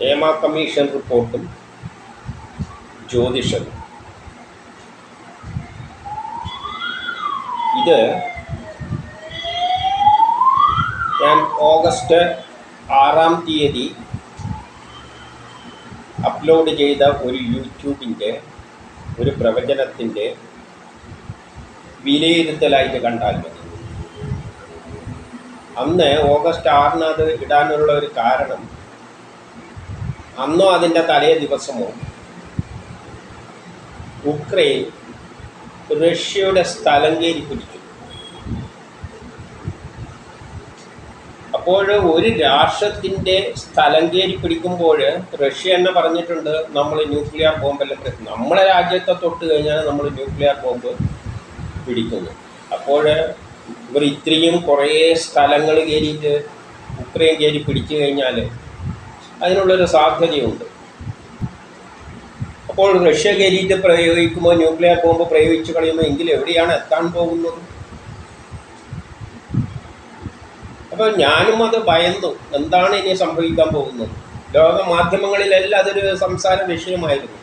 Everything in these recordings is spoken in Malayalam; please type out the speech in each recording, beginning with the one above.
ഹേമ കമ്മീഷൻ റിപ്പോർട്ടും ജ്യോതിഷവും. ഇത് ഞാൻ ഓഗസ്റ്റ് ആറാം തീയതി അപ്ലോഡ് ചെയ്ത ഒരു യൂട്യൂബിന്റെ ഒരു പ്രവചനത്തിന്റെ വിലയിരുത്തലായിട്ട് കണ്ടാൽ മതി. അന്ന് ഓഗസ്റ്റ് ആറിന് അത് ഇടാനുള്ള ഒരു കാരണം അന്നോ അതിന്റെ തലേ ദിവസമോ. ഉക്രൈൻ റഷ്യയുടെ സ്ഥലം കയറി പിടിച്ചു. അപ്പോൾ ഒരു രാഷ്ട്രത്തിന്റെ സ്ഥലം കയറി പിടിക്കുമ്പോൾ റഷ്യ തന്നെ പറഞ്ഞിട്ടുണ്ട് നമ്മൾ ന്യൂക്ലിയർ ബോംബെല്ലാം പിടിക്കും നമ്മളെ രാജ്യത്തെ തൊട്ട് കഴിഞ്ഞാൽ നമ്മൾ ന്യൂക്ലിയർ ബോംബ് പിടിക്കുന്നു അപ്പോൾ ഇവർ ഇത്രയും കുറേ സ്ഥലങ്ങൾ കയറിയിട്ട് ഉക്രൈൻ കയറി പിടിച്ചു കഴിഞ്ഞാൽ അതിനുള്ളൊരു സാധ്യതയുണ്ട്. അപ്പോൾ റഷ്യ കയറിയിട്ട് പ്രയോഗിക്കുമ്പോൾ ന്യൂക്ലിയർ ബോംബ് പ്രയോഗിച്ചു കളയുമ്പോൾ എങ്കിൽ എവിടെയാണ് എത്താൻ പോകുന്നത്? അപ്പോൾ ഞാനും അത് ഭയന്നു. എന്താണ് ഇനി സംഭവിക്കാൻ പോകുന്നത്? ലോക മാധ്യമങ്ങളിലെല്ലാം അതൊരു സംസാര വിഷയമായിരുന്നു.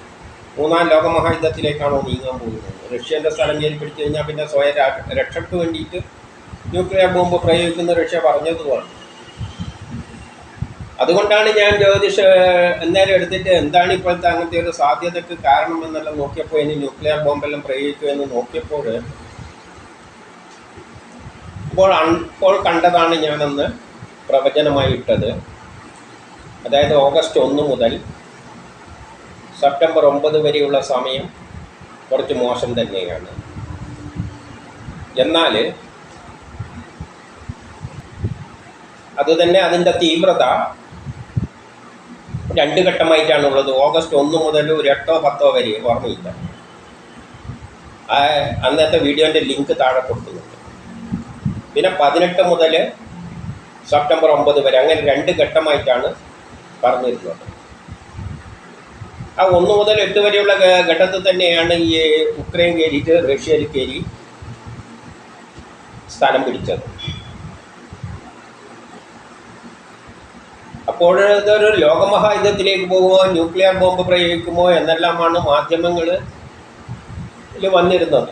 മൂന്നാം ലോകമഹായുദ്ധത്തിലേക്കാണോ നീങ്ങാൻ പോകുന്നത്? റഷ്യന്റെ സ്ഥലം കയറി കഴിഞ്ഞാൽ പിന്നെ സ്വയം രക്ഷയ്ക്ക് വേണ്ടിയിട്ട് ന്യൂക്ലിയർ ബോംബ് പ്രയോഗിക്കുന്ന റഷ്യ പറഞ്ഞതുമാണ് അതുകൊണ്ടാണ് ഞാൻ ജ്യോതിഷ എന്നേരം എടുത്തിട്ട് എന്താണ് ഇപ്പോഴത്തെ അങ്ങനത്തെ ഒരു സാധ്യതയ്ക്ക് കാരണം എന്നെല്ലാം നോക്കിയപ്പോൾ ഇനി ന്യൂക്ലിയർ ബോംബെല്ലാം പ്രയോഗിക്കുമെന്ന് നോക്കിയപ്പോൾ ഇപ്പോൾ അപ്പോൾ കണ്ടതാണ് ഞാനന്ന് പ്രവചനമായി ഇട്ടത് അതായത് ഓഗസ്റ്റ് ഒന്ന് മുതൽ സെപ്റ്റംബർ ഒമ്പത് വരെയുള്ള സമയം കുറച്ച് മോശം തന്നെയാണ്. എന്നാൽ അതുതന്നെ അതിന്റെ തീവ്രത രണ്ട് ഘട്ടമായിട്ടാണുള്ളത്. ഓഗസ്റ്റ് ഒന്ന് മുതൽ ഒരു എട്ടോ പത്തോ വരെ ഓർമ്മയില്ല. ആ അന്നത്തെ വീഡിയോന്റെ ലിങ്ക് താഴെ കൊടുക്കുന്നുണ്ട് പിന്നെ പതിനെട്ട് മുതൽ സെപ്റ്റംബർ ഒമ്പത് വരെ അങ്ങനെ രണ്ട് ഘട്ടമായിട്ടാണ് പറഞ്ഞിരുന്നത്. ആ ഒന്ന് മുതൽ എട്ട് വരെയുള്ള ഘട്ടത്തിൽ തന്നെയാണ് ഈ ഉക്രൈൻ കയറിയിട്ട് റഷ്യയിൽ കയറി സ്ഥലം പിടിച്ചത്. അപ്പോൾ ലോകമഹായുദ്ധത്തിലേക്ക് പോകുമോ ന്യൂക്ലിയർ ബോംബ് പ്രയോഗിക്കുമോ എന്നെല്ലാമാണ് മാധ്യമങ്ങൾ വന്നിരുന്നത്.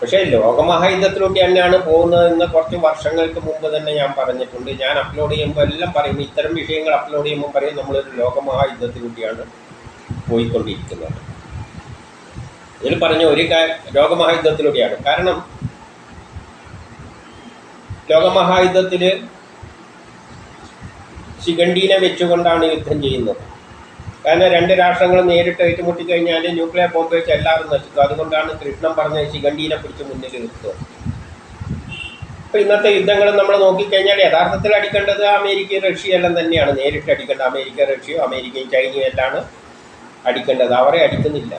പക്ഷേ ലോകമഹായുദ്ധത്തിലൂടെ തന്നെയാണ് പോകുന്നതെന്ന് കുറച്ച് വർഷങ്ങൾക്ക് മുമ്പ് തന്നെ ഞാൻ പറഞ്ഞിട്ടുണ്ട്. ഞാൻ അപ്ലോഡ് ചെയ്യുമ്പോൾ എല്ലാം പറയും. ഇത്തരം വിഷയങ്ങൾ അപ്ലോഡ് ചെയ്യുമ്പോൾ പറയും. നമ്മളൊരു ലോകമഹായുദ്ധത്തിലൂടെയാണ് പോയിക്കൊണ്ടിരിക്കുന്നത്. ഇതിൽ പറഞ്ഞ ഒരു ലോകമഹായുദ്ധത്തിലൂടെയാണ്. കാരണം ലോകമഹായുദ്ധത്തിൽ ശിഖണ്ഡീനെ വെച്ചുകൊണ്ടാണ് യുദ്ധം ചെയ്യുന്നത്. കാരണം രണ്ട് രാഷ്ട്രങ്ങൾ നേരിട്ട് ഏറ്റുമുട്ടിക്കഴിഞ്ഞാൽ ന്യൂക്ലിയർ ബോംബ് വെച്ച് എല്ലാവരും നശിക്കും. അതുകൊണ്ടാണ് കൃഷ്ണൻ പറഞ്ഞ ശിഖണ്ഡീനെ പിടിച്ച് മുന്നിൽ നിർത്തുക. ഇപ്പം ഇന്നത്തെ യുദ്ധങ്ങൾ നമ്മൾ നോക്കിക്കഴിഞ്ഞാൽ യഥാർത്ഥത്തിൽ അടിക്കേണ്ടത് അമേരിക്കയും റഷ്യയും എല്ലാം തന്നെയാണ്. നേരിട്ട് അടിക്കേണ്ടത് അമേരിക്ക റഷ്യയും അമേരിക്കയും ചൈനയും എല്ലാമാണ് അടിക്കേണ്ടത്. അവരെ അടിക്കുന്നില്ല.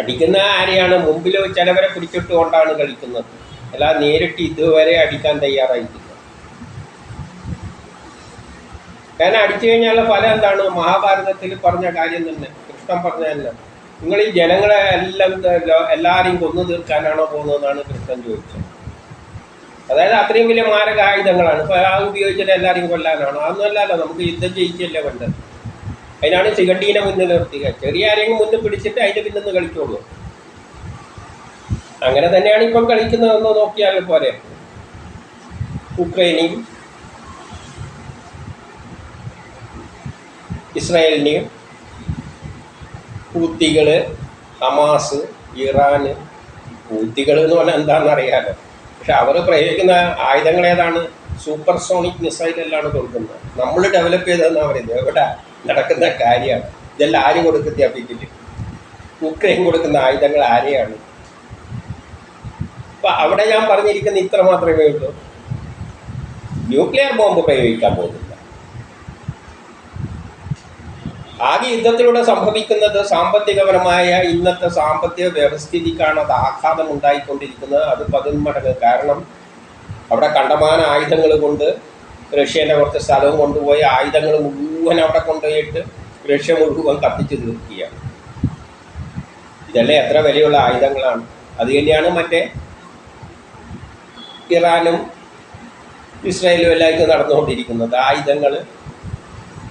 അടിക്കുന്ന ആരെയാണ്? മുമ്പിൽ ചിലവരെ പിടിച്ചിട്ടുകൊണ്ടാണ് കളിക്കുന്നത്. അല്ലാതെ നേരിട്ട് ഇതുവരെ അടിക്കാൻ തയ്യാറായിട്ടില്ല. കാരണം അടിച്ചു കഴിഞ്ഞാലുള്ള ഫലം എന്താണ്? മഹാഭാരതത്തിൽ പറഞ്ഞ കാര്യം തന്നെ. കൃഷ്ണൻ പറഞ്ഞ നിങ്ങൾ ഈ ജനങ്ങളെ എല്ലാം എല്ലാവരെയും കൊന്നു തീർക്കാനാണോ പോകുന്നതെന്നാണ് കൃഷ്ണൻ ചോദിച്ചത്. അതായത് അത്രയും വലിയ മാരക ആയുധങ്ങളാണ് ഇപ്പോൾ ആ ഉപയോഗിച്ചിട്ട് എല്ലാവരെയും കൊല്ലാനാണോ? അതൊന്നുമല്ലല്ലോ നമുക്ക് യുദ്ധം ജയിച്ചല്ലേ വേണ്ടത് അതിനാണ് ചികണ്ടീനെ മുന്നിൽ നിർത്തുക ചെറിയ ആരെങ്കിലും മുന്നിൽ പിടിച്ചിട്ട് അതിന്റെ പിന്നിന്ന് കളിച്ചോളൂ അങ്ങനെ തന്നെയാണ് ഇപ്പം കളിക്കുന്നതെന്ന് നോക്കിയാൽ പോലെ ഉക്രൈനെയും ഇസ്രായേലിനെയും ഹൂത്തികൾ ഹമാസ് ഇറാൻ ഹൂത്തികൾ എന്ന് പറഞ്ഞാൽ എന്താണെന്ന് അറിയാമല്ലോ. പക്ഷെ അവർ പ്രയോഗിക്കുന്ന ആയുധങ്ങൾ ഏതാണ്? സൂപ്പർ സോണിക് മിസൈലെല്ലാം കൊടുക്കുന്നത്. നമ്മൾ ഡെവലപ്പ് ചെയ്തതെന്നാണ് പറയുന്നത്. എവിടെ? നടക്കുന്ന കാര്യമാണ്. ഇതെല്ലാം ആര് കൊടുക്കുന്ന? അപ്പിക്കില്ല ഉക്രൈൻ കൊടുക്കുന്ന ആയുധങ്ങൾ ആരെയാണ്? അപ്പം അവിടെ ഞാൻ പറഞ്ഞിരിക്കുന്ന ഇത്ര മാത്രമേ ഉള്ളൂ. ന്യൂക്ലിയർ ബോംബ് പ്രയോഗിക്കാൻ പോകുന്നില്ല ആകെ യുദ്ധത്തിലൂടെ സംഭവിക്കുന്നത് സാമ്പത്തികപരമായ ഇന്നത്തെ സാമ്പത്തിക വ്യവസ്ഥിതിക്കാണ് അത് ആഘാതം ഉണ്ടായിക്കൊണ്ടിരിക്കുന്നത് അത് പതിന്മടങ്ങ് കാരണം അവിടെ കണ്ടമാന ആയുധങ്ങൾ കൊണ്ട് റഷ്യന്റെ കുറച്ച് സ്ഥലവും കൊണ്ടുപോയി ആയുധങ്ങൾ മുഴുവൻ അവിടെ കൊണ്ടുപോയിട്ട് റഷ്യ മുഴുവൻ കത്തിച്ചു തീർക്കുകയാണ്. ഇതെല്ലാം എത്ര വിലയുള്ള ആയുധങ്ങളാണ്. അത് തന്നെയാണ് മറ്റേ ഇറാനും ഇസ്രായേലും എല്ലാവർക്കും നടന്നുകൊണ്ടിരിക്കുന്നത്. ആയുധങ്ങൾ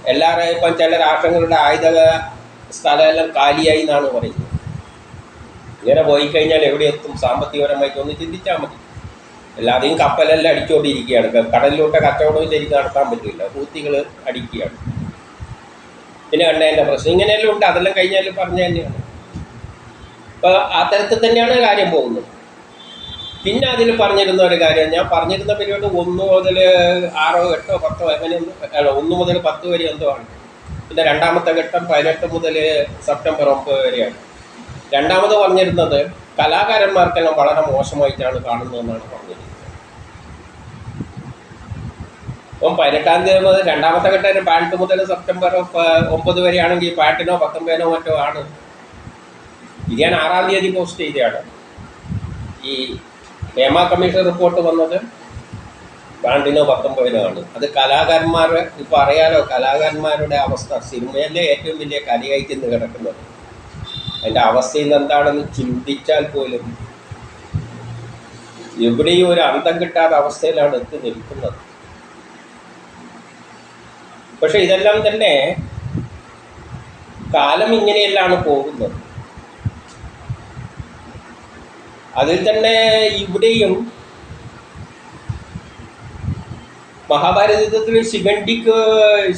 എല്ലാവരും ഇപ്പം ചില രാഷ്ട്രങ്ങളുടെ ആയുധ സ്ഥലമെല്ലാം കാലിയായി എന്നാണ് പറയുന്നത്. ഇങ്ങനെ പോയി കഴിഞ്ഞാൽ എവിടെ എത്തും? സാമ്പത്തികപരമായിട്ട് ഒന്ന് ചിന്തിച്ചാൽ മതി. എല്ലാതെയും കപ്പലെല്ലാം അടിച്ചുകൊണ്ടിരിക്കുകയാണ് കടലിലോട്ട് കച്ചവടവും ശരിക്കും നടത്താൻ പറ്റില്ല. കൂത്തികൾ അടിക്കുകയാണ്. പിന്നെ കണ്ടതിന്റെ പ്രശ്നം. ഇങ്ങനെയെല്ലാം ഉണ്ട്. അതെല്ലാം കഴിഞ്ഞാൽ പറഞ്ഞു തന്നെയാണ്. അപ്പോൾ ആ തരത്തിൽ തന്നെയാണ് കാര്യം പോകുന്നത്. പിന്നെ അതിൽ പറഞ്ഞിരുന്ന ഒരു കാര്യം ഞാൻ പറഞ്ഞിരുന്ന പീരീഡ് ഒന്ന് മുതൽ ആറോ എട്ടോ പത്തോ അങ്ങനെയൊന്നും അല്ല ഒന്ന് മുതൽ പത്ത് വരെ എന്തോ ആണ്. പിന്നെ രണ്ടാമത്തെ ഘട്ടം പതിനെട്ട് മുതൽ സെപ്റ്റംബർ ഒമ്പത് വരെയാണ്. രണ്ടാമത് പറഞ്ഞിരുന്നത് കലാകാരന്മാർക്കെല്ലാം വളരെ മോശമായിട്ടാണ് കാണുന്നതെന്നാണ് പറഞ്ഞിരുന്നത് അപ്പം പതിനെട്ടാം തീയതി മുതൽ രണ്ടാമത്തെ ഘട്ടം പതിനെട്ട് മുതൽ സെപ്റ്റംബർ ഒമ്പത് വരെയാണെങ്കിൽ പാട്ടിനോ പത്തൊമ്പതിനോ മറ്റോ ആണ്. ഇത് ഞാൻ ആറാം തീയതി പോസ്റ്റ് ചെയ്തതാണ്. ഈ ഹേമ കമ്മീഷൻ റിപ്പോർട്ട് വന്നത് പന്ത്രണ്ടിനോ പത്തൊമ്പതിനോ ആണ്. അത് കലാകാരന്മാർ ഇപ്പോൾ അറിയാലോ കലാകാരന്മാരുടെ അവസ്ഥ. സിനിമയിലെ ഏറ്റവും വലിയ കലയായി ചെന്ന് കിടക്കുന്നത്. അതിന്റെ അവസ്ഥ ഇന്ന് എന്താണെന്ന് ചിന്തിച്ചാൽ പോലും എവിടെയും ഒരു അന്തം കിട്ടാത്ത അവസ്ഥയിലാണ് എത്തി നിൽക്കുന്നത്. പക്ഷെ ഇതെല്ലാം തന്നെ കാലം ഇങ്ങനെയെല്ലാം പോകുന്നത്. അതിൽ തന്നെ ഇവിടെയും മഹാഭാരതത്തിൽ ശിഖണ്ഡിക്ക്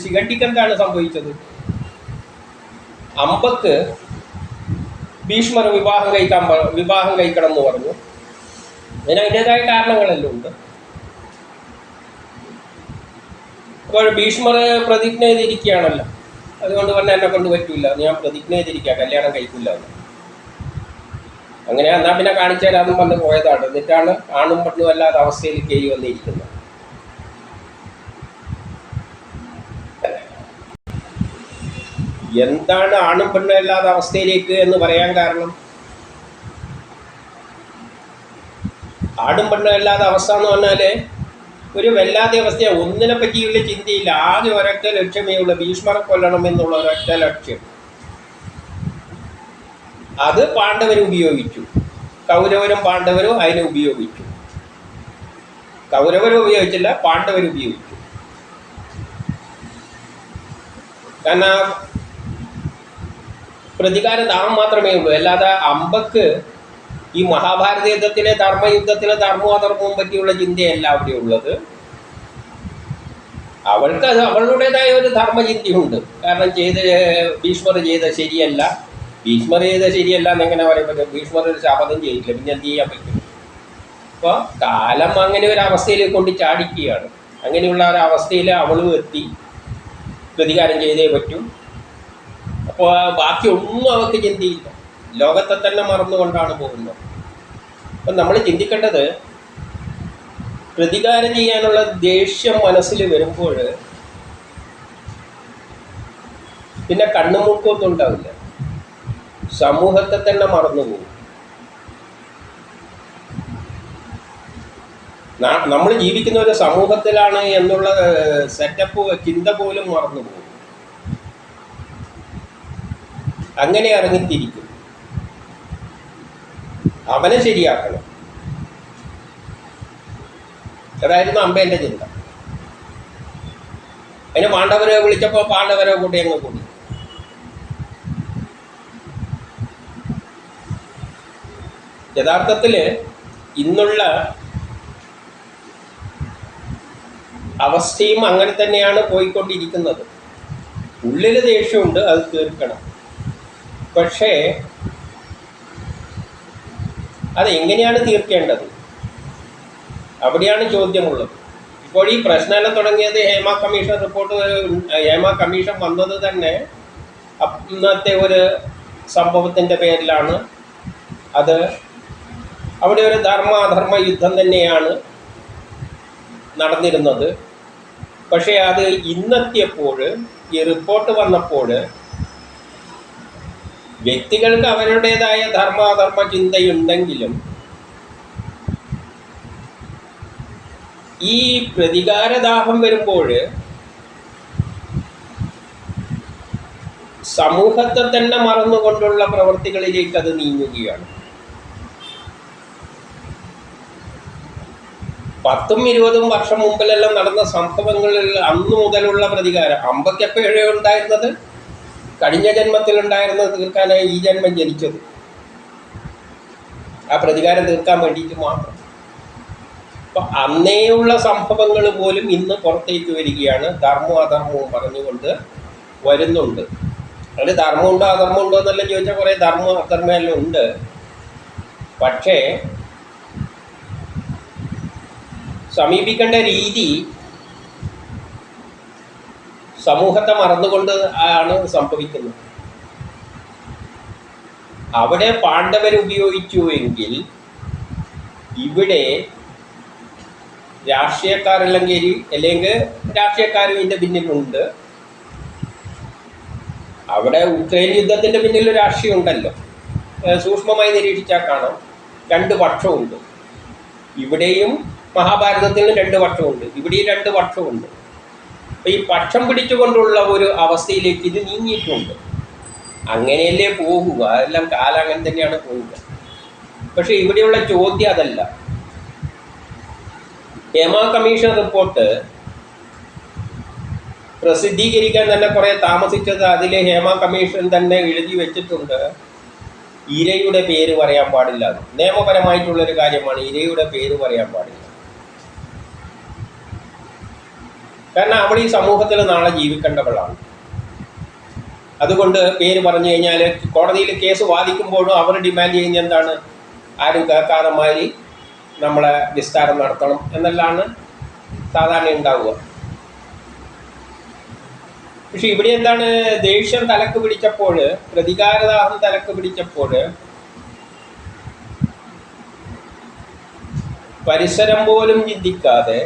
ശിഖണ്ഡിക്ക് എന്താണ് സംഭവിച്ചത്? അമ്പക്ക് ഭീഷ്മർ വിവാഹം കഴിക്കാൻ വിവാഹം കഴിക്കണം എന്ന് പറഞ്ഞു. അതിന് അതിന്റെതായ കാരണങ്ങളെല്ലാം ഉണ്ട്. അപ്പോൾ ഭീഷ്മർ പ്രതിജ്ഞ ചെയ്തിരിക്കുകയാണല്ലോ. അതുകൊണ്ട് പറഞ്ഞാൽ എന്നെ കൊണ്ട് പറ്റൂല ഞാൻ പ്രതിജ്ഞ ചെയ്തിരിക്കുക. കല്യാണം കഴിക്കില്ല എന്ന്. അങ്ങനെ എന്നാൽ പിന്നെ കാണിച്ചാലും വന്ന് പോയതാണ്. എന്നിട്ടാണ് ആണും പെണ്ണും അല്ലാത്ത അവസ്ഥയിൽ കയറി വന്നിരിക്കുന്നത്. എന്താണ് ആണും പെണ്ണും അല്ലാത്ത അവസ്ഥയിലേക്ക് എന്ന് പറയാൻ കാരണം? ആടും പെണ്ണും അല്ലാത്ത അവസ്ഥ എന്ന് പറഞ്ഞാൽ ഒരു വല്ലാത്ത അവസ്ഥയാണ് ഒന്നിനെ പറ്റിയുള്ള ചിന്തയില്ല. ആകെ ഒരൊറ്റ ലക്ഷ്യമേ ഉള്ളൂ. ഭീഷ്മറെ കൊല്ലണം എന്നുള്ള ഒരൊറ്റ ലക്ഷ്യം. അത് പാണ്ഡവർ ഉപയോഗിച്ചു. കൗരവരും പാണ്ഡവരും അതിനെ ഉപയോഗിച്ചു. കൗരവരും ഉപയോഗിച്ചില്ല പാണ്ഡവർ ഉപയോഗിച്ചു. കാരണം പ്രതികാര ധാമം മാത്രമേ ഉള്ളൂ. അല്ലാതെ അമ്പക്ക് ഈ മഹാഭാരത യുദ്ധത്തിലെ ധർമ്മയുദ്ധത്തിലെ ധർമ്മവും അധർമ്മവും പറ്റിയുള്ള ചിന്തയല്ല അവിടെ ഉള്ളത്. അവൾക്ക് അത് അവളുടേതായ ഒരു ധർമ്മചിന്തയുണ്ട്. കാരണം ചെയ്ത ഭീഷ്മർ ചെയ്ത ശരിയല്ല. ഭീഷ്മർ ചെയ്ത ശരിയല്ല എന്നെങ്ങനെ പറയുമ്പോൾ ഭീഷ്മർ ഒരു ശപഥം ചെയ്തില്ല പിന്നെ എന്ത് ചെയ്യാൻ പറ്റും? അപ്പോൾ കാലം അങ്ങനെ ഒരു അവസ്ഥയിലേക്ക് കൊണ്ട് ചാടിക്കുകയാണ്. അങ്ങനെയുള്ള ഒരു അവസ്ഥയിൽ അവളും എത്തി പ്രതികാരം ചെയ്തേ പറ്റും. അപ്പോൾ ബാക്കി ഒന്നും അവർക്ക് ചിന്തയില്ല. ലോകത്തെ തന്നെ മറന്നുകൊണ്ടാണ് പോകുന്നത്. അപ്പം നമ്മൾ ചിന്തിക്കേണ്ടത് പ്രതികാരം ചെയ്യാനുള്ള ദേഷ്യം മനസ്സിൽ വരുമ്പോൾ പിന്നെ കണ്ണുമൂക്കൊന്നും ഉണ്ടാവില്ല. സമൂഹത്തെ തന്നെ മറന്നു പോകും നമ്മൾ ജീവിക്കുന്ന ഒരു സമൂഹത്തിലാണ് എന്നുള്ള സെറ്റപ്പ് ചിന്ത പോലും മറന്നു പോകും അങ്ങനെ ഇറങ്ങിത്തിരിക്കും അവനെ ശരിയാക്കണം. അതായിരുന്നു അമ്പേന്റെ ചിന്ത. അതിന് പാണ്ഡവരെ വിളിച്ചപ്പോൾ പാണ്ഡവരെ കൂട്ടി അങ്ങ് കൂടി. യഥാർത്ഥത്തിൽ ഇന്നുള്ള അവസ്ഥയും അങ്ങനെ തന്നെയാണ് പോയിക്കൊണ്ടിരിക്കുന്നത്. ഉള്ളിൽ ദേഷ്യമുണ്ട് അത് തീർക്കണം. പക്ഷേ അതെങ്ങനെയാണ് തീർക്കേണ്ടത്? അവിടെയാണ് ചോദ്യമുള്ളത്. ഇപ്പോൾ ഈ പ്രശ്നമെല്ലാം തുടങ്ങിയത് Hema commission report Hema commission വന്നത് തന്നെ അന്നത്തെ ഒരു സംഭവത്തിന്റെ പേരിലാണ്. അത് അവിടെ ഒരു ധർമ്മ അധർമ്മ യുദ്ധം തന്നെയാണ് നടന്നിരുന്നത്. പക്ഷേ അത് ഇന്നെത്തിയപ്പോൾ ഈ റിപ്പോർട്ട് വന്നപ്പോൾ വ്യക്തികൾക്ക് അവരുടേതായ ധർമാധർമ്മ ചിന്തയുണ്ടെങ്കിലും ഈ പ്രതികാരദാഹം വരുമ്പോൾ സമൂഹത്തെ തന്നെ മറന്നുകൊണ്ടുള്ള പ്രവർത്തികളിലേക്ക് അത് നീങ്ങുകയാണ്. പത്തും ഇരുപതും വർഷം മുമ്പിലെല്ലാം നടന്ന സംഭവങ്ങളിൽ അന്നു മുതലുള്ള പ്രതികാരം. അമ്പക്കെപ്പോഴേ ഉണ്ടായിരുന്നത്? കഴിഞ്ഞ ജന്മത്തിലുണ്ടായിരുന്നത് തീർക്കാനായി ഈ ജന്മം ജനിച്ചത്. ആ പ്രതികാരം തീർക്കാൻ വേണ്ടിയിട്ട് മാത്രം. അപ്പൊ അന്നേയുള്ള സംഭവങ്ങൾ പോലും ഇന്ന് പുറത്തേക്ക് വരികയാണ്. ധർമ്മവും അധർമ്മവും പറഞ്ഞുകൊണ്ട് വരുന്നുണ്ട്. അതിൽ ധർമ്മമുണ്ടോ അധർമ്മമുണ്ടോ എന്നെല്ലാം ചോദിച്ചാൽ കുറേ ധർമ്മം അധർമ്മം എല്ലാം ഉണ്ട്. പക്ഷേ സമീപിക്കേണ്ട രീതി സമൂഹത്തെ മറന്നുകൊണ്ട് ആണ് സംഭവിക്കുന്നത്. അവിടെ പാണ്ഡവർ ഉപയോഗിച്ചു എങ്കിൽ ഇവിടെ രാഷ്ട്രീയക്കാരല്ലെങ്കിൽ അല്ലെങ്കിൽ രാഷ്ട്രീയക്കാരും ഇതിന്റെ പിന്നിലുണ്ട്. അവിടെ ഉക്രൈൻ യുദ്ധത്തിന്റെ പിന്നിൽ രാഷ്ട്രീയം ഉണ്ടല്ലോ. സൂക്ഷ്മമായി നിരീക്ഷിച്ചാൽ കാണാം. രണ്ട് പക്ഷമുണ്ട് ഇവിടെയും മഹാഭാരതത്തിലും രണ്ട് പക്ഷമുണ്ട് ഇവിടെയും രണ്ട് പക്ഷമുണ്ട് അപ്പോൾ ഈ പക്ഷം പിടിച്ചുകൊണ്ടുള്ള ഒരു അവസ്ഥയിലേക്ക് ഇത് നീങ്ങിയിട്ടുണ്ട്. അങ്ങനെയല്ലേ പോകുക? അതെല്ലാം കാലം അങ്ങനെ തന്നെയാണ് പോവുക. പക്ഷെ ഇവിടെയുള്ള ചോദ്യം അതല്ല. ഹേമ കമ്മീഷൻ റിപ്പോർട്ട് പ്രസിദ്ധീകരിക്കാൻ തന്നെ കുറേ താമസിച്ചത് അതിൽ ഹേമ കമ്മീഷൻ തന്നെ എഴുതി വെച്ചിട്ടുണ്ട്. ഇരയുടെ പേര് പറയാൻ പാടില്ല. നിയമപരമായിട്ടുള്ളൊരു കാര്യമാണ് ഇരയുടെ പേര് പറയാൻ പാടില്ല. കാരണം അവൾ ഈ സമൂഹത്തിൽ നാളെ ജീവിക്കേണ്ടവളാണ്. അതുകൊണ്ട് പേര് പറഞ്ഞു കഴിഞ്ഞാൽ കോടതിയിൽ കേസ് വാദിക്കുമ്പോഴും അവർ ഡിമാൻഡ് ചെയ്യുന്ന എന്താണ്? ആരും കേൾക്കാതെ മാതിരി നമ്മളെ വിസ്താരം നടത്തണം എന്നെല്ലാമാണ് സാധാരണ ഉണ്ടാവുക. പക്ഷെ ഇവിടെ എന്താണ് ദേഷ്യം തലക്ക് പിടിച്ചപ്പോൾ പ്രതികാരദാഹം തലക്ക് പിടിച്ചപ്പോൾ പരിസരം പോലും ചിന്തിക്കാതെ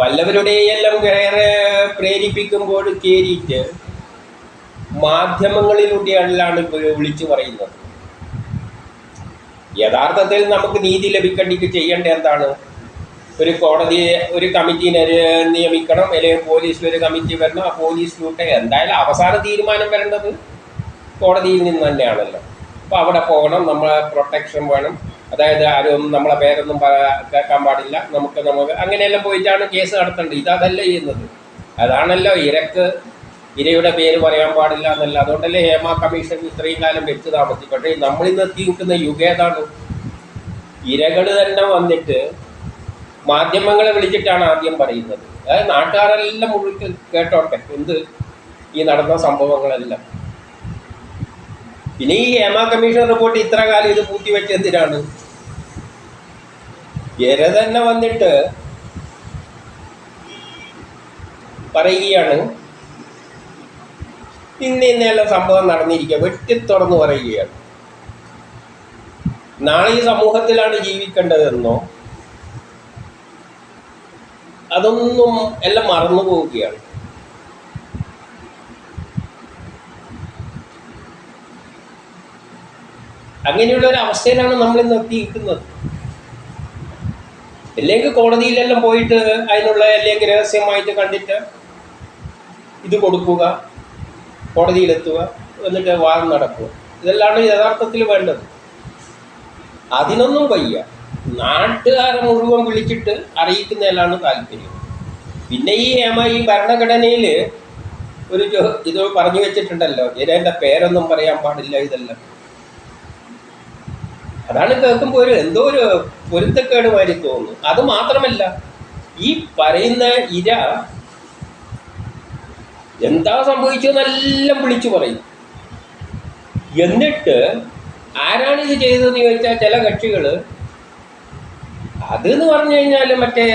വല്ലവരുടെയെല്ലാം കയറെ പ്രേരിപ്പിക്കുമ്പോൾ കയറിയിട്ട് മാധ്യമങ്ങളിലൂടെയാണ് വിളിച്ചു പറയുന്നത്. യഥാർത്ഥത്തിൽ നമുക്ക് നീതി ലഭിക്കേണ്ടിക്ക് ചെയ്യേണ്ട എന്താണ്? ഒരു കോടതി ഒരു കമ്മിറ്റിനെ നിയമിക്കണം അല്ലെങ്കിൽ പോലീസിൽ ഒരു കമ്മിറ്റി വരണം. ആ പോലീസിലൂടെ എന്തായാലും അവസാന തീരുമാനം വരേണ്ടത് കോടതിയിൽ നിന്ന് തന്നെയാണല്ലോ. അപ്പോൾ അവിടെ പോകണം നമ്മളെ പ്രൊട്ടക്ഷൻ വേണം. അതായത് ആരും നമ്മളെ പേരൊന്നും കേൾക്കാൻ പാടില്ല. നമുക്ക് നമുക്ക് അങ്ങനെയെല്ലാം പോയിട്ടാണ് കേസ് നടത്തേണ്ടത്. ഇതല്ല ചെയ്യുന്നത്. അതാണല്ലോ ഇരക്ക് ഇരയുടെ പേര് പറയാൻ പാടില്ല എന്നല്ല. അതുകൊണ്ടല്ലേ ഹേമ കമ്മീഷൻ ഇത്രയും കാലം വെച്ച് പക്ഷേ നമ്മളിന്ന് എത്തി നിൽക്കുന്ന യുഗം ഏതാണ്? ഇരകൾ തന്നെ വന്നിട്ട് മാധ്യമങ്ങളെ വിളിച്ചിട്ടാണ് ആദ്യം പറയുന്നത്. അതായത് നാട്ടുകാരെല്ലാം മുഴുവൻ കേട്ടോട്ടെ. എന്ത് ഈ നടന്ന സംഭവങ്ങളെല്ലാം. പിന്നെ ഈ ഹേമ കമ്മീഷൻ റിപ്പോർട്ട് ഇത്ര കാലം ഇത് പൂട്ടിവെച്ച എന്തിനാണ്? ഇര തന്നെ വന്നിട്ട് പറയുകയാണ്. ഇന്ന് ഇന്നെല്ലാം സംഭവം നടന്നിരിക്കുക. വെട്ടി തുറന്നു പറയുകയാണ്. നാളെ ഈ സമൂഹത്തിലാണ് ജീവിക്കേണ്ടതെന്നോ? അതൊന്നും എല്ലാം മറന്നു പോവുകയാണ്. അങ്ങനെയുള്ള ഒരു അവസ്ഥയിലാണ് നമ്മൾ ഇന്ന് എത്തിയിരിക്കുന്നത്. അല്ലെങ്കിൽ കോടതിയിലെല്ലാം പോയിട്ട് അതിനുള്ള അല്ലെങ്കിൽ രഹസ്യമായിട്ട് കണ്ടിട്ട് ഇത് കൊടുക്കുക കോടതിയിലെത്തുക എന്നിട്ട് വാദം നടക്കുക. ഇതെല്ലാം യഥാർത്ഥത്തിൽ വേണ്ടത്. അതിനൊന്നും വയ്യ. നാട്ടുകാരെ മുഴുവൻ വിളിച്ചിട്ട് അറിയിക്കുന്നതിലാണ് താല്പര്യം. പിന്നെ ഈ ഏമ ഈ ഭരണഘടനയിൽ ഒരു ഇത് പറഞ്ഞു വെച്ചിട്ടുണ്ടല്ലോ ഇതിന്റെ പേരൊന്നും പറയാൻ പാടില്ല ഇതെല്ലാം. അതാണ് കേൾക്കുമ്പോൾ ഒരു എന്തോ ഒരു പൊരുത്തക്കേട് മാതിരി തോന്നുന്നു. അത് മാത്രമല്ല ഈ പറയുന്ന ഇര എന്താ സംഭവിച്ചതെന്നെല്ലാം വിളിച്ചു പറയും. എന്നിട്ട് ആരാണ് ഇത് ചെയ്തതെന്ന് ചോദിച്ചാൽ ചില കക്ഷികൾ അതെന്ന് പറഞ്ഞു കഴിഞ്ഞാൽ മറ്റേ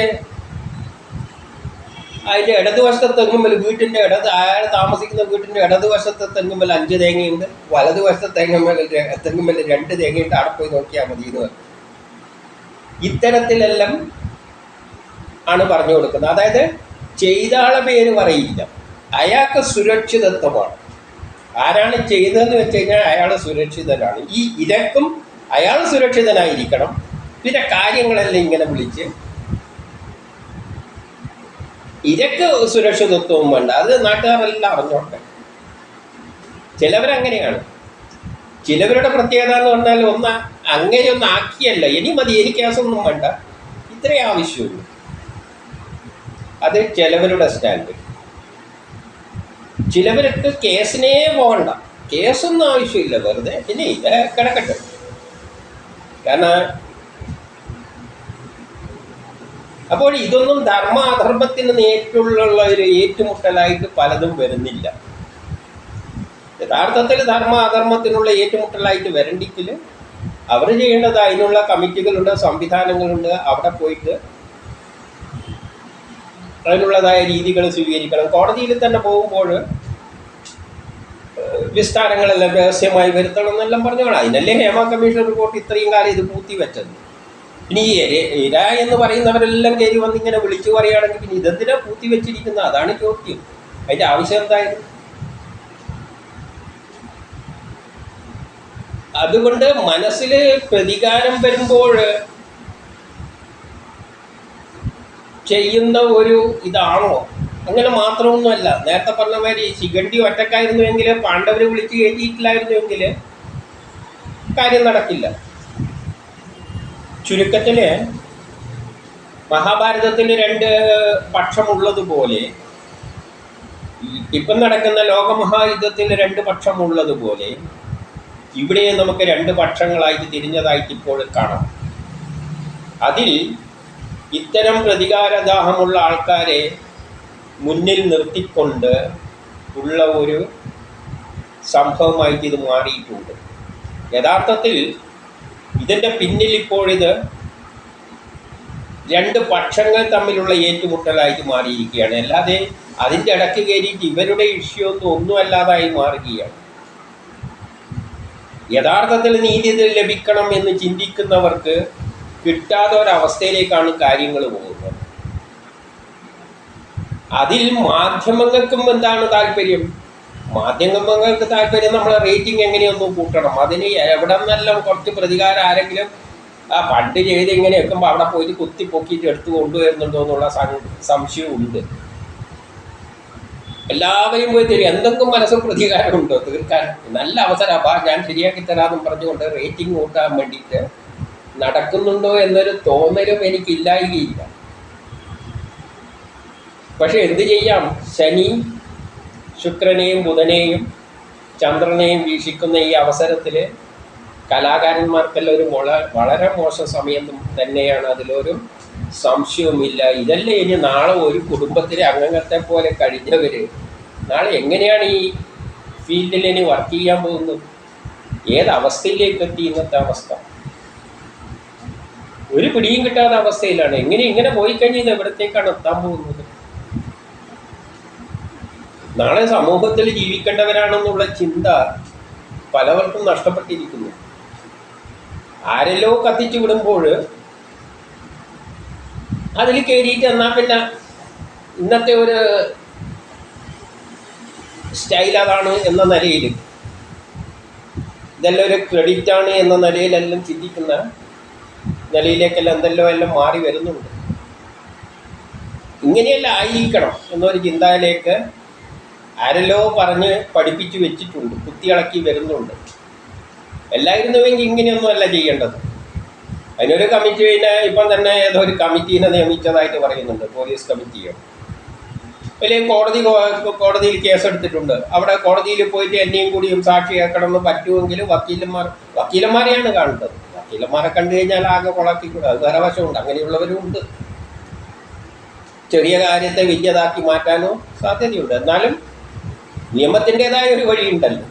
അതിന്റെ ഇടതുവശത്തെ തെങ്ങുമ്പൽ വീട്ടിന്റെ ഇടത് അയാൾ താമസിക്കുന്ന വീട്ടിന്റെ ഇടതുവശത്തെ തെങ്ങുമ്പൽ അഞ്ച് തേങ്ങയുണ്ട്. വലതുവശത്തെ തെങ്ങുമ്പൽ തെങ്ങുമ്പൽ രണ്ട് തേങ്ങയുണ്ട്. അവിടെ പോയി നോക്കിയാൽ മതി എന്ന് പറഞ്ഞു. ഇത്തരത്തിലെല്ലാം ആണ് പറഞ്ഞു കൊടുക്കുന്നത്. അതായത് ചെയ്ത ആളെ പേര് പറയില്ല. അയാൾക്ക് സുരക്ഷിതത്വമാണ്. ആരാണ് ചെയ്തതെന്ന് വെച്ച് കഴിഞ്ഞാൽ അയാൾ സുരക്ഷിതനാണ്. ഈ ഇരക്കും അയാൾ സുരക്ഷിതനായിരിക്കണം. പിന്നെ കാര്യങ്ങളെല്ലാം ഇങ്ങനെ വിളിച്ച് ഇരക്ക് സുരക്ഷിതത്വവും വേണ്ട. അത് നാട്ടുകാരെല്ലാം അറിഞ്ഞോട്ടെ. ചിലവരങ്ങനെയാണ്. ചിലവരുടെ പ്രത്യേകത എന്ന് പറഞ്ഞാൽ ഒന്ന് അങ്ങനെ ഒന്ന് ആക്കിയല്ല. ഇനി മതി എനിക്ക് കേസൊന്നും വേണ്ട. ഇത്രേ ആവശ്യമുള്ളൂ. അത് ചിലവരുടെ സ്റ്റാൻഡ്. ചിലവർക്ക് കേസിനേ പോകണ്ട. കേസൊന്നും ആവശ്യമില്ല. വെറുതെ ഇനി ഇത് കിടക്കട്ടെ കാരണം അപ്പോൾ ഇതൊന്നും ധർമ്മ അധർമ്മത്തിന് നേരിട്ടുള്ള ഒരു ഏറ്റുമുട്ടലായിട്ട് പലതും വരുന്നില്ല. യഥാർത്ഥത്തിൽ ധർമ്മ അധർമ്മത്തിനുള്ള ഏറ്റുമുട്ടലായിട്ട് വരണ്ടെങ്കിൽ അവർ ചെയ്യേണ്ടത് അതിനുള്ള കമ്മിറ്റികളുണ്ട് സംവിധാനങ്ങളുണ്ട് അവിടെ പോയിട്ട് അതിനുള്ളതായ രീതികൾ സ്വീകരിക്കണം. കോടതിയിൽ തന്നെ പോകുമ്പോൾ വിസ്താരങ്ങളെല്ലാം രഹസ്യമായി വരുത്തണം എന്നെല്ലാം പറഞ്ഞോളാം അതിനല്ലേ ഹേമ കമ്മീഷൻ റിപ്പോർട്ട് ഇത്രയും കാലം ഇത് പൂത്തി വെച്ചത് ഇനി ഇര- എന്ന് പറയുന്നവരെല്ലാം കയറി വന്ന് ഇങ്ങനെ വിളിച്ചു പറയുകയാണെങ്കിൽ പിന്നെ ഇതെന്തിനാ പൂത്തി വെച്ചിരിക്കുന്നത്? അതാണ് ചോദ്യം. അതിന്റെ ആവശ്യം എന്തായിരുന്നു അതുകൊണ്ട് മനസ്സിൽ പ്രതികാരം വരുമ്പോൾ ചെയ്യുന്ന ഒരു ഇതാണോ? അങ്ങനെ മാത്രമൊന്നുമല്ല. നേരത്തെ പറഞ്ഞ മാതിരി ശിഖണ്ഡി ഒറ്റക്കായിരുന്നുവെങ്കിൽ പാണ്ഡവരെ വിളിച്ച് കയറ്റിയിട്ടില്ലായിരുന്നുവെങ്കിൽ കാര്യം നടക്കില്ല. ചുരുക്കത്തിൽ മഹാഭാരതത്തിൽ രണ്ട് പക്ഷമുള്ളതുപോലെ ഇപ്പം നടക്കുന്ന ലോകമഹായുദ്ധത്തിൽ രണ്ട് പക്ഷമുള്ളതുപോലെ ഇവിടെ നമുക്ക് രണ്ട് പക്ഷങ്ങളായിട്ട് തിരിഞ്ഞതായിട്ട് ഇപ്പോൾ കാണാം. അതിൽ ഇത്തരം പ്രതികാരദാഹമുള്ള ആൾക്കാരെ മുന്നിൽ നിർത്തിക്കൊണ്ട് ഉള്ള ഒരു സംഭവമായിട്ട് ഇത് മാറിയിട്ടുണ്ട്. യഥാർത്ഥത്തിൽ ഇതിന്റെ പിന്നിൽ ഇപ്പോഴിത് രണ്ട് പക്ഷങ്ങൾ തമ്മിലുള്ള ഏറ്റുമുട്ടലായിട്ട് മാറിയിരിക്കുകയാണ്. അല്ലാതെ അതിന്റെ ഇടയ്ക്ക് കയറിയിട്ട് ഇവരുടെ ഇഷ്യൂ ഒന്നും ഒന്നുമല്ലാതായി മാറുകയാണ്. യഥാർത്ഥത്തിൽ നീതി ലഭിക്കണം എന്ന് ചിന്തിക്കുന്നവർക്ക് കിട്ടാതെ ഒരവസ്ഥയിലേക്കാണ് കാര്യങ്ങൾ പോകുന്നത്. അതിൽ മാധ്യമങ്ങൾക്കും എന്താണ് താല്പര്യം? മാധ്യമങ്ങൾക്ക് താല്പര്യം നമ്മളെ റേറ്റിംഗ് എങ്ങനെയൊന്നും കൂട്ടണം. അതിന് എവിടെ നിന്നെല്ലാം കുറച്ച് പ്രതികാരം ആരെങ്കിലും ആ പണ്ട് ചെയ്ത് ഇങ്ങനെ വെക്കുമ്പോൾ അവിടെ പോയിട്ട് കുത്തി പൊക്കിയിട്ട് എടുത്തു കൊണ്ടുവരുന്നുണ്ടോ എന്നുള്ള സംശയമുണ്ട് എല്ലാവരും പോയി തരും. എന്തെങ്കിലും മനസ്സിൽ പ്രതികാരമുണ്ടോ തീർക്കാൻ നല്ല അവസരം. അപ്പാ ഞാൻ ശരിയാക്കി തരാമെന്നും പറഞ്ഞുകൊണ്ട് റേറ്റിംഗ് കൂട്ടാൻ വേണ്ടിയിട്ട് നടക്കുന്നുണ്ടോ എന്നൊരു തോന്നലും എനിക്കില്ലായികയില്ല. പക്ഷെ എന്ത് ചെയ്യാം? ശനി ശുക്രനെയും ബുധനെയും ചന്ദ്രനെയും വീക്ഷിക്കുന്ന ഈ അവസരത്തിൽ കലാകാരന്മാർക്കെല്ലാം ഒരു വളരെ മോശം സമയം തന്നെയാണ് അതിലൊരു സംശയവുമില്ല. ഇതല്ലേ ഇനി നാളെ ഒരു കുടുംബത്തിലെ അംഗത്തെ പോലെ കഴിഞ്ഞവർ നാളെ എങ്ങനെയാണ് ഈ ഫീൽഡിൽ ഇനി വർക്ക് ചെയ്യാൻ പോകുന്നത്? ഏത് അവസ്ഥയിലേക്ക് എത്തി ഇന്നത്തെ അവസ്ഥ? ഒരു പിടിയും കിട്ടാത്ത അവസ്ഥയിലാണ്. എങ്ങനെ ഇങ്ങനെ പോയി കഴിഞ്ഞാൽ എവിടത്തേക്കാണ് എത്താൻ പോകുന്നത്? നാളെ സമൂഹത്തിൽ ജീവിക്കേണ്ടവരാണെന്നുള്ള ചിന്ത പലവർക്കും നഷ്ടപ്പെട്ടിരിക്കുന്നു. ആരെല്ലോ കത്തിച്ചു വിടുമ്പോൾ അതിൽ കയറിയിട്ട് എന്നാൽ പിന്നെ ഇന്നത്തെ ഒരു സ്റ്റൈൽ അതാണ് എന്ന നിലയിൽ ഇതെല്ലാം ഒരു ക്രെഡിറ്റ് ആണ് എന്ന നിലയിലെല്ലാം ചിന്തിക്കുന്ന നിലയിലേക്കെല്ലാം എന്തെല്ലോ എല്ലാം മാറി വരുന്നുണ്ട്. ഇങ്ങനെയല്ല ആയിരിക്കണം എന്നൊരു ചിന്തയിലേക്ക് ആരെല്ലോ പറഞ്ഞ് പഠിപ്പിച്ചു വെച്ചിട്ടുണ്ട് കുത്തിയിളക്കി വരുന്നുണ്ട്. എല്ലായിരുന്നുവെങ്കിൽ ഇങ്ങനെയൊന്നും അല്ല ചെയ്യേണ്ടത്. അതിനൊരു കമ്മിറ്റി പിന്നെ ഇപ്പം തന്നെ ഏതോ ഒരു കമ്മിറ്റീനെ നിയമിച്ചതായിട്ട് പറയുന്നുണ്ട് പോലീസ് കമ്മിറ്റിയോ അല്ലെ കോടതി കോടതിയിൽ കേസെടുത്തിട്ടുണ്ട്. അവിടെ കോടതിയിൽ പോയിട്ട് എന്നെയും കൂടിയും സാക്ഷിയാക്കണമെന്ന് പറ്റുമെങ്കിൽ വക്കീലന്മാർ വക്കീലന്മാരെയാണ് കാണുന്നത്. വക്കീലന്മാരെ കണ്ടു കഴിഞ്ഞാൽ ആകെ കുളക്കിക്കൂടെ അത് വേറെ വശമുണ്ട് അങ്ങനെയുള്ളവരും ഉണ്ട്. ചെറിയ കാര്യത്തെ വലിയതാക്കി മാറ്റാനോ സാധ്യതയുണ്ട്. എന്നാലും നിയമത്തിന്റെതായ ഒരു വഴിയുണ്ടല്ലോ.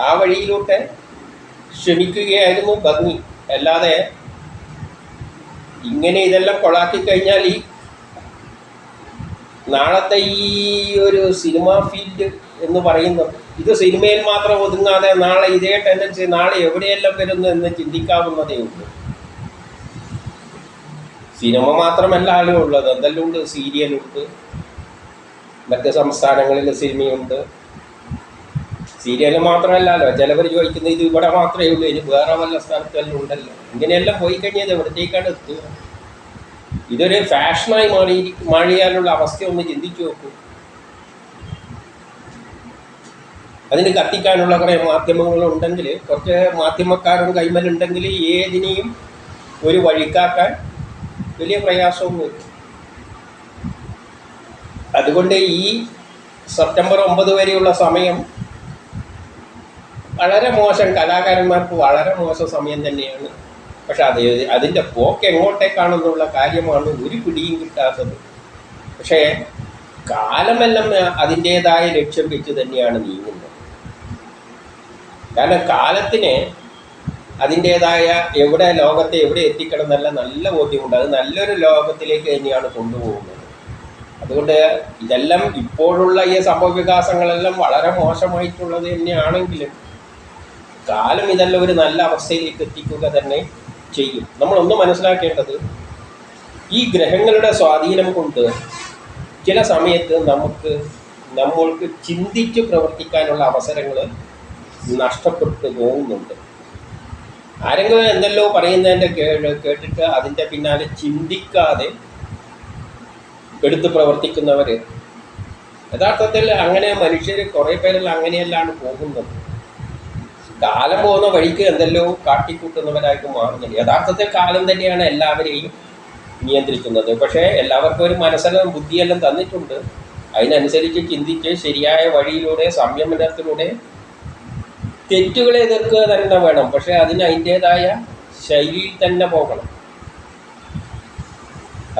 ആ വഴിയിലൂടെ ശ്രമിക്കുകയായിരുന്നു ഭംഗി. അല്ലാതെ ഇങ്ങനെ ഇതെല്ലാം കൊളാക്കി കഴിഞ്ഞാൽ ഈ നാളത്തെ ഈ ഒരു സിനിമ ഫീൽഡ് എന്ന് പറയുന്നു ഇത് സിനിമയിൽ മാത്രം ഒതുങ്ങാതെ നാളെ ഇതേ ടെൻഡൻസി നാളെ എവിടെയെല്ലാം വരുന്നു എന്ന് ചിന്തിക്കാവുന്നതേ ഉള്ളൂ. സിനിമ മാത്രമല്ല ആളുകളുള്ളത് എന്തെല്ലാം ഉണ്ട്? സീരിയലുണ്ട്. മറ്റ് സംസ്ഥാനങ്ങളിൽ സിനിമയുണ്ട്. സീരിയൽ മാത്രമല്ലല്ലോ ചിലവർ ചോദിക്കുന്നത് ഇത് ഇവിടെ മാത്രമേ ഉള്ളൂ ഇനി വേറെ വല്ല സ്ഥലത്തെല്ലാം ഉണ്ടല്ലോ. ഇങ്ങനെയെല്ലാം പോയി കഴിഞ്ഞാൽ എവിടത്തേക്കാണ് എത്തുക? ഇതൊരു ഫാഷനായി മാറി മാറിയാലുള്ള അവസ്ഥ ഒന്ന് ചിന്തിച്ചു നോക്കൂ. അതിന് കത്തിക്കാനുള്ള കുറേ മാധ്യമങ്ങളുണ്ടെങ്കിൽ കുറച്ച് മാധ്യമക്കാരും കൈമലുണ്ടെങ്കിൽ ഏതിനെയും ഒരു വഴിക്കാക്കാൻ വലിയ പ്രയാസമൊന്നുമില്ല. അതുകൊണ്ട് ഈ സെപ്റ്റംബർ ഒമ്പത് വരെയുള്ള സമയം വളരെ മോശം കലാകാരന്മാർക്ക് വളരെ മോശം സമയം തന്നെയാണ്. പക്ഷെ അത് അതിന്റെ പോക്ക് എങ്ങോട്ടേക്കാണെന്നുള്ള കാര്യമാണ് ഒരു പിടിയും കിട്ടാത്തത്. പക്ഷേ കാലമെല്ലാം അതിന്റേതായ ലക്ഷ്യം വെച്ച് തന്നെയാണ് നീങ്ങുന്നത്. കാരണം കാലത്തിന് അതിന്റേതായ എവിടെ ലോകത്തെ എവിടെ എത്തിക്കണം എന്നല്ല നല്ല ബോധ്യമുണ്ട്. അത് നല്ലൊരു ലോകത്തിലേക്ക് തന്നെയാണ് കൊണ്ടുപോകുന്നത്. അതുകൊണ്ട് ഇതെല്ലാം ഇപ്പോഴുള്ള ഈ സംഭവ വികാസങ്ങളെല്ലാം വളരെ മോശമായിട്ടുള്ളത് തന്നെയാണെങ്കിലും കാലം ഇതെല്ലാം ഒരു നല്ല അവസ്ഥയിലേക്ക് എത്തിക്കുക തന്നെ ചെയ്യും. നമ്മളൊന്ന് മനസ്സിലാക്കേണ്ടത് ഈ ഗ്രഹങ്ങളുടെ സ്വാധീനം കൊണ്ട് ചില സമയത്ത് നമുക്ക് നമ്മൾക്ക് ചിന്തിച്ച് പ്രവർത്തിക്കാനുള്ള അവസരങ്ങൾ നഷ്ടപ്പെട്ടു പോകുന്നുണ്ട്. ആരെങ്കിലും എന്തെല്ലോ പറയുന്നതിന്റെ കേട്ടിട്ട് അതിന്റെ പിന്നാലെ ചിന്തിക്കാതെ എടുത്ത് പ്രവർത്തിക്കുന്നവർ യഥാർത്ഥത്തിൽ അങ്ങനെ മനുഷ്യർ കുറേ പേരെല്ലാം അങ്ങനെയല്ലാണ് പോകുന്നത്. കാലം പോകുന്ന വഴിക്ക് എന്തെല്ലോ കാട്ടിക്കൂട്ടുന്നവരായിട്ട് മാറുന്നുണ്ട്. യഥാർത്ഥത്തിൽ കാലം തന്നെയാണ് എല്ലാവരെയും നിയന്ത്രിക്കുന്നത്. പക്ഷേ എല്ലാവർക്കും ഒരു മനസ്സെല്ലാം ബുദ്ധിയെല്ലാം തന്നിട്ടുണ്ട്. അതിനനുസരിച്ച് ചിന്തിച്ച് ശരിയായ വഴിയിലൂടെ സംയമനത്തിലൂടെ തെറ്റുകളെ എതിർക്കുക തന്നെ വേണം. പക്ഷേ അതിന് അതിന്റേതായ ശൈലിയിൽ തന്നെ പോകണം.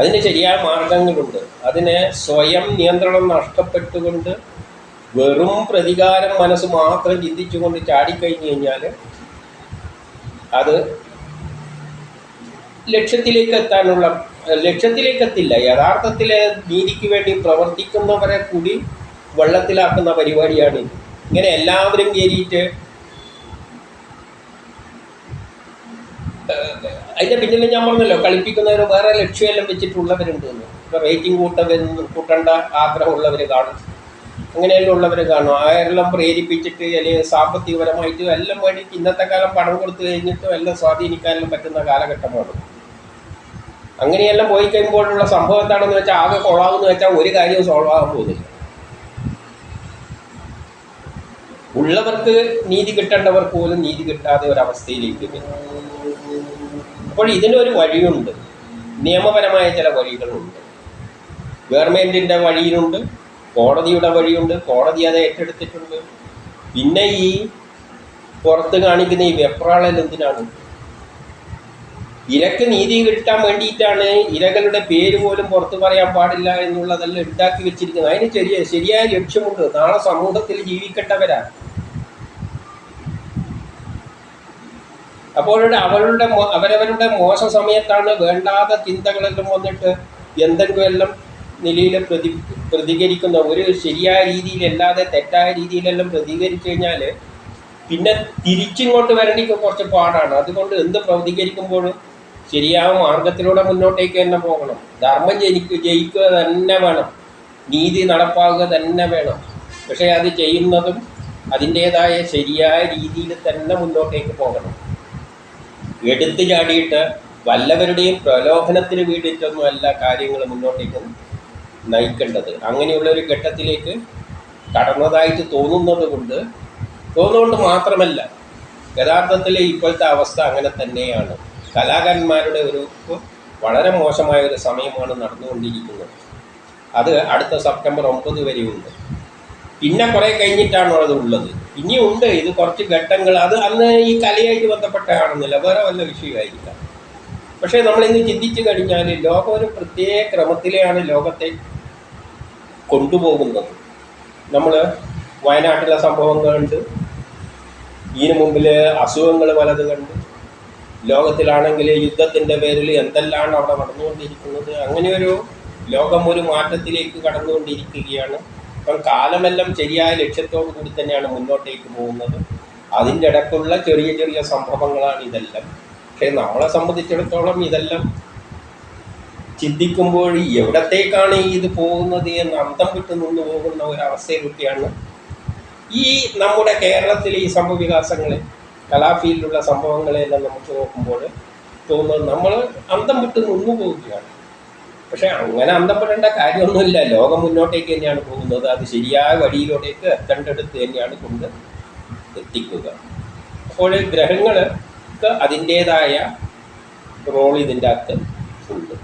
അതിന് ശരിയായ മാർഗങ്ങളുണ്ട്. അതിനെ സ്വയം നിയന്ത്രണം നഷ്ടപ്പെട്ടുകൊണ്ട് വെറും പ്രതികാരം മനസ്സ് മാത്രം ചിന്തിച്ചുകൊണ്ട് ചാടിക്കഴിഞ്ഞു കഴിഞ്ഞാൽ അത് ലക്ഷ്യത്തിലേക്ക് എത്താനുള്ള ലക്ഷ്യത്തിലേക്ക് എത്തില്ല യഥാർത്ഥത്തിൽ നീതിക്ക് വേണ്ടി പ്രവർത്തിക്കുന്നവരെ കൂടി വെള്ളത്തിലാക്കുന്ന പരിപാടിയാണ് ഇങ്ങനെ എല്ലാവരും കയറിയിട്ട് അതിന്റെ പിന്നിൽ ഞാൻ പറഞ്ഞല്ലോ കളിപ്പിക്കുന്നവർ വേറെ ലക്ഷ്യമെല്ലാം വെച്ചിട്ടുള്ളവരുണ്ട് ഇപ്പോൾ റേറ്റിംഗ് കൂട്ട കൂട്ടേണ്ട ആഗ്രഹമുള്ളവർ കാണും. അങ്ങനെയെല്ലാം ഉള്ളവർ കാണും. ആരെല്ലാം പ്രേരിപ്പിച്ചിട്ട് അല്ലെങ്കിൽ സാമ്പത്തികപരമായിട്ട് എല്ലാം വേണ്ടി ഇന്നത്തെ കാലം പണം കൊടുത്തു കഴിഞ്ഞിട്ടും എല്ലാം സ്വാധീനിക്കാനെല്ലാം പറ്റുന്ന കാലഘട്ടമാണ്. അങ്ങനെയെല്ലാം പോയി കഴിയുമ്പോഴുള്ള സംഭവം എന്താണെന്ന് വെച്ചാൽ ആകെ കൊള്ളാമെന്ന് വെച്ചാൽ ഒരു കാര്യവും സോൾവ് ആകാൻ പോകുന്നില്ല. ഉള്ളവർക്ക് നീതി കിട്ടേണ്ടവർക്ക് പോലും നീതി കിട്ടാതെ ഒരവസ്ഥയിലേക്ക് വരും. അപ്പോൾ ഇതിനൊരു വഴിയുണ്ട്. നിയമപരമായ ചില വഴികളുണ്ട്. ഗവൺമെന്റിന്റെ വഴിയിലുണ്ട് കോടതിയുടെ വഴിയുണ്ട് കോടതി അത് ഏറ്റെടുത്തിട്ടുണ്ട്. പിന്നെ ഈ പുറത്ത് കാണിക്കുന്ന ഈ വെപ്രാളൽ എന്തിനാണ്? ഇരക്ക് നീതി കിട്ടാൻ വേണ്ടിയിട്ടാണ് ഇരകളുടെ പേര് പോലും പുറത്ത് പറയാൻ പാടില്ല എന്നുള്ളതെല്ലാം ഉണ്ടാക്കി വെച്ചിരിക്കുന്നത്. അതിന് ചെറിയ ശരിയായ ലക്ഷ്യമുണ്ട്. നാളെ സമൂഹത്തിൽ ജീവിക്കേണ്ടവരാ. അപ്പോൾ അവളുടെ അവരവരുടെ മോശ സമയത്താണ് വേണ്ടാത്ത ചിന്തകളെല്ലാം വന്നിട്ട് എന്തെങ്കിലും എല്ലാം നിലയിൽ പ്രതി പ്രതികരിക്കുന്ന ഒരു ശരിയായ രീതിയിലല്ലാതെ തെറ്റായ രീതിയിലെല്ലാം പ്രതികരിച്ചു കഴിഞ്ഞാൽ പിന്നെ തിരിച്ചിങ്ങോട്ട് വരണമെങ്കിൽ കുറച്ച് പാടാണ്. അതുകൊണ്ട് എന്ത് പ്രതികരിക്കുമ്പോഴും ശരിയായ മാർഗത്തിലൂടെ മുന്നോട്ടേക്ക് തന്നെ പോകണം. ധർമ്മം ജനിക്കുക ജയിക്കുക തന്നെ വേണം. നീതി നടപ്പാക്കുക തന്നെ വേണം. പക്ഷേ അത് ചെയ്യുന്നതും അതിന്റേതായ ശരിയായ രീതിയിൽ തന്നെ മുന്നോട്ടേക്ക് പോകണം. എടുത്തു ചാടിയിട്ട് വല്ലവരുടെയും പ്രലോഭനത്തിന് വേണ്ടിയിട്ടൊന്നുമല്ല കാര്യങ്ങൾ മുന്നോട്ടേക്ക് നയിക്കേണ്ടത്. അങ്ങനെയുള്ള ഒരു ഘട്ടത്തിലേക്ക് കടന്നതായിട്ട് തോന്നുന്നത് കൊണ്ട് തോന്നുകൊണ്ട് മാത്രമല്ല യഥാർത്ഥത്തിൽ ഇപ്പോഴത്തെ അവസ്ഥ അങ്ങനെ തന്നെയാണ്. കലാകാരന്മാരുടെ ഒരു വളരെ മോശമായ ഒരു സമയമാണ് നടന്നുകൊണ്ടിരിക്കുന്നത്. അത് അടുത്ത സെപ്റ്റംബർ ഒമ്പത് വരെയുണ്ട്. പിന്നെ കുറേ കഴിഞ്ഞിട്ടാണ് അത് ഉള്ളത് ഇനിയുണ്ട് ഇത് കുറച്ച് ഘട്ടങ്ങൾ. അത് അന്ന് ഈ കലയായിട്ട് ബന്ധപ്പെട്ടാണെന്നില്ല. വേറെ വല്ല വിഷയമായിരിക്കാം. പക്ഷേ നമ്മളിന്ന് ചിന്തിച്ചു കഴിഞ്ഞാൽ ലോകം ഒരു പ്രത്യേക ക്രമത്തിലെയാണ് ലോകത്തെ കൊണ്ടുപോകുന്നത്. നമ്മൾ വയനാട്ടിലെ സംഭവം കണ്ട് ഇതിനു മുമ്പിൽ അസുഖങ്ങൾ പലത് കണ്ട് ലോകത്തിലാണെങ്കിൽ യുദ്ധത്തിന്റെ പേരിൽ എന്തെല്ലാം അവിടെ നടന്നുകൊണ്ടിരിക്കുന്നത്? അങ്ങനെ ഒരു ലോകം ഒരു മാറ്റത്തിലേക്ക് കടന്നുകൊണ്ടിരിക്കുകയാണ്. അപ്പം കാലമെല്ലാം ശരിയായ ലക്ഷ്യത്തോടു കൂടി തന്നെയാണ് മുന്നോട്ടേക്ക് പോകുന്നത്. അതിന്റെ ഇടയ്ക്കുള്ള ചെറിയ ചെറിയ സംഭവങ്ങളാണ് ഇതെല്ലാം. പക്ഷേ നമ്മളെ സംബന്ധിച്ചിടത്തോളം ഇതെല്ലാം ചിന്തിക്കുമ്പോൾ എവിടത്തേക്കാണ് ഇത് പോകുന്നത് എന്ന് അന്തം വിട്ട് നിന്ന് പോകുന്ന ഒരവസ്ഥയിലൊക്കെയാണ് ഈ നമ്മുടെ കേരളത്തിലെ ഈ സംഭവവികാസങ്ങളെ കലാഫീൽഡിലുള്ള സംഭവങ്ങളെല്ലാം നമുക്ക് നോക്കുമ്പോൾ തോന്നുന്നത് നമ്മൾ അന്തം വിട്ട് നിന്നു പോവുകയാണ്. പക്ഷെ അങ്ങനെ അന്തപ്പെടേണ്ട കാര്യമൊന്നുമില്ല. ലോകം മുന്നോട്ടേക്ക് തന്നെയാണ് പോകുന്നത്. അത് ശരിയായ വഴിയിലോട്ടേക്ക് എത്തേണ്ടടുത്ത് തന്നെയാണ് കൊണ്ട് എത്തിക്കുക. അപ്പോൾ ഗ്രഹങ്ങൾക്ക് അതിന്റേതായ റോൾ ഇതിന്റെ അകത്ത് ഉണ്ട്.